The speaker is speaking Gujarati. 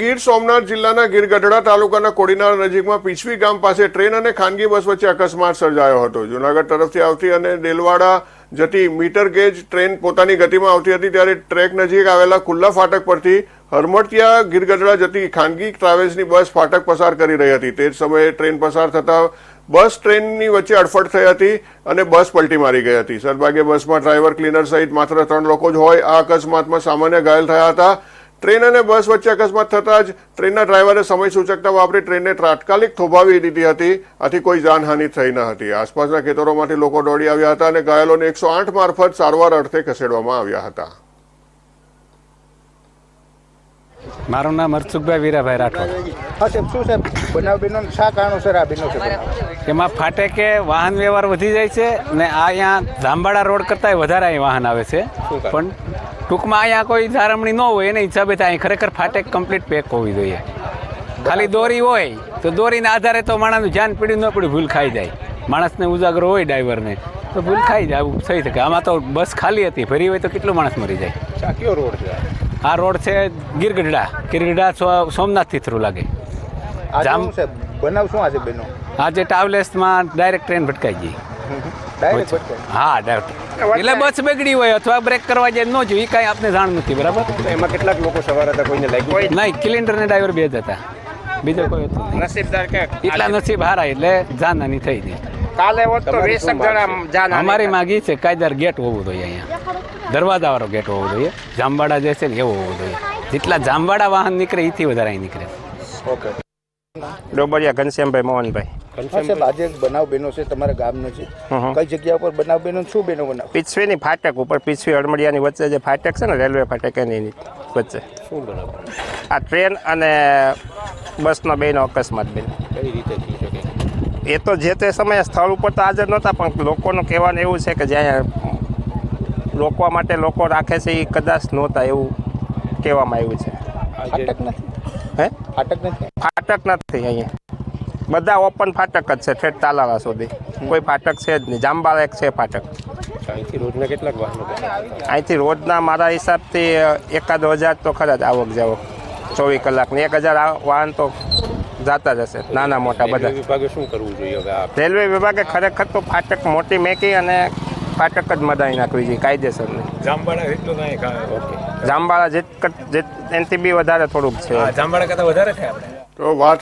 ગીર સોમનાથ જિલ્લાના ગીરગઢડા તાલુકાના કોડીનાર નજીકમાં પીછવી ગામ પાસે ટ્રેન અને ખાનગી બસ વચ્ચે અકસ્માત સર્જાયો હતો. જુનાગઢ તરફથી આવતી અને દેલવાડા જતી મીટર ગેજ ટ્રેન પોતાની ગતિમાં આવતી હતી ત્યારે ટ્રેક નજીક આવેલા ખુલ્લા ફાટક પરથી હરમટિયા ગીરગઢડા જતી ખાનગી ટ્રાવેલ્સની બસ ફાટક પસાર કરી રહી હતી. તે જ સમયે ટ્રેન પસાર થતા બસ ટ્રેનની વચ્ચે અડફટ થઈ હતી અને બસ પલટી મારી ગઈ હતી. સદભાગ્યે બસમાં ડ્રાઈવર, ક્લીનર સહિત માત્ર ત્રણ લોકો જ હોય. આ અકસ્માતમાં સામાન્ય ઘાયલ થયા હતા. ટ્રેન અને બસ વચ્ચે અકસ્માત થતાં જ ટ્રેનના ડ્રાઈવરે સમય સૂચકતા વાપરી ટ્રેનને તાત્કાલિક થોભાવી દીધી હતી. આથી કોઈ જાનહાનિ થઈ ન હતી. આસપાસના ખેતરોમાંથી લોકો દોડી આવ્યા હતા અને ઘાયલોને એકસો આઠ મારફત સારવાર અર્થે ખસેડવામાં આવ્યા હતા. મારું નામ હરસુખભાઈ વીરાભાઈ રાઠોડ. હા સાહેબ શું સાહેબ? બનાવ બેનો શા કારણોસર આ બેનો છે? એમાં ફાટેકે વાહન વ્યવહાર વધી જાય છે ને આ અહીંયા જાંબાડા રોડ કરતાં વધારે અહીં વાહન આવે છે. પણ ટૂંકમાં અહીંયા કોઈ જાળવણી ન હોય એના હિસાબે અહીં ખરેખર ફાટેક કમ્પ્લીટ પેક હોવી જોઈએ. ખાલી દોરી હોય તો દોરીના આધારે તો માણસનું જાન પીડ્યું ન પડ્યું ભૂલ ખાઈ જાય. માણસને ઉજાગરો હોય ડ્રાઈવરને તો ભૂલ ખાઈ જાય આવું થઈ શકે. આમાં તો બસ ખાલી હતી ફરી હોય તો કેટલો માણસ મરી જાય? કયો રોડ છે? આ? રોડ છે ગીરગઢડા. ગીરગઢડા સોમનાથથી થ્રુ લાગે. જામ- બનાવ શું આજે બેનો? આજે ટ્રાવેલ્સમાં ડાયરેક્ટ ટ્રેન ભટકાઈ ગઈ. હા એટલે બસ બગડી હોય અથવા બ્રેક કરવા જાય ન જોઈએ એ કાંઈ આપને જાણ નથી બરાબર? એમાં કેટલાક લોકો સવાર હતા કોઈને લાગ્યું નહીં કિલિન્ડર ને ડ્રાઈવર બે જ હતા. બીજો કોઈ હતો નસીબદાર કે એટલા નસીબ હારા એટલે જાનહાની થઈ ગઈ. કાલે હોત તો વીસ જણા જાન અમારી માગી છે કાયદાર ગેટ હોવું જોઈએ અહીંયા. દરવાજાવાળો ગેટ હોવો જોઈએ. જામવાડા જે છે ને એવો હોવો જોઈએ. જેટલા જામવાડા વાહન નીકળે એથી વધારે અહીં નીકળે. ઓકે ડોબરિયા ઘનશ્યામભાઈ મોહનભાઈ. હા સાહેબ આજે એક બનાવ બેનો છે તમારા ગામનો છે. કઈ જગ્યા ઉપર બનાવ બેનો શું બેનો બનાવ? પીછવીની ફાટક ઉપર પીછવી અડમડિયાની વચ્ચે જે ફાટક છે ને રેલવે ફાટક એની વચ્ચે. શું બનાવ? આ ટ્રેન અને બસનો બેનો અકસ્માત બેન કઈ રીતે થઈ શકે? એ તો જે તે સમયે સ્થળ ઉપર તો હાજર નહોતા પણ લોકોનું કહેવાનું એવું છે કે જ્યાં રોકવા માટે લોકો રાખે છે એ કદાચ નહોતા એવું કહેવામાં આવ્યું છે. ફાટક નથી? હે? ફાટક નથી? ફાટક નથી અહીંયા. બધા ઓપન ફાટક જ છે ઠેઠ તાલાળા સુધી. કોઈ ફાટક છે જ નહીં. જાંબાળા એક છે ફાટક. અહીંથી રોજના કેટલાક વાહનો અહીંથી રોજના મારા હિસાબથી એકાદ હજાર તો ખરા જ આવક જાવક. ચોવીસ કલાકની. એક હજાર આ- વાહન તો જાતા જ હશે. નાના મોટા બધા. વિભાગે શું કરવું જોઈએ હવે રેલવે વિભાગે ખરેખર તો ફાટક મોટી મેકી અને ફાટક જ મદાઈ નાખવી જોઈએ. કાયદેસરની જામવાડા જેટલું નહીં ઓકે. જાંબાળા જેટ જેટ એનથી બી વધારે થોડુંક છે. જામવાડા કરતાં વધારે છે આપણે? તો વાત